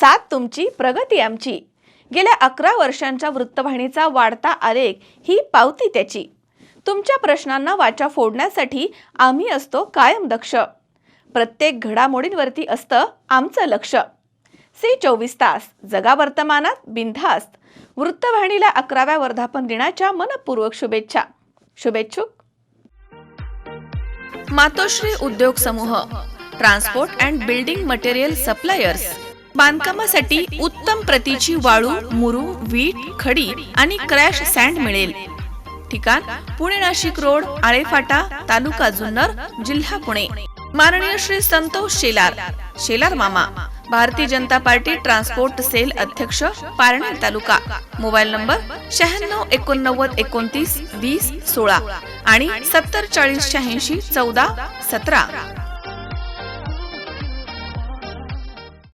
साथ तुमची प्रगती आमची. गेल्या अकरा वर्षांच्या वृत्तवाहिनीचा वाढता आलेख ही पावती त्याची. तुमच्या प्रश्नांना वाचा फोडण्यासाठी आम्ही असतो कायम दक्ष. प्रत्येक घडामोडींवरती असतं आमचं लक्ष. सी चोवीस तास जगा वर्तमानात बिनधास्त. वृत्तवाहिनीला अकराव्या वर्धापन दिनाच्या मनपूर्वक शुभेच्छा. शुभेच्छुक. मातोश्री उद्योग समूह. Transport and building material suppliers. बांधकामासाठी उत्तम प्रतीची वाळू मुरू वीट खडी आणि क्रॅश सँड मिळेल. ठिकाण पुणे नाशिक रोड आळेफाटा तालुका जुन्नर जिल्हा पुणे. माननीय श्री संतोष शेलार शेलार मामा Bharatiya Janata party transport sale अध्यक्ष पारणे तालुका. मोबाईल नंबर शहाण्णव एकोणनव्वद एकोणतीस वीस सोळा आणि सत्तर चाळीस शहाऐंशी चौदा सतरा.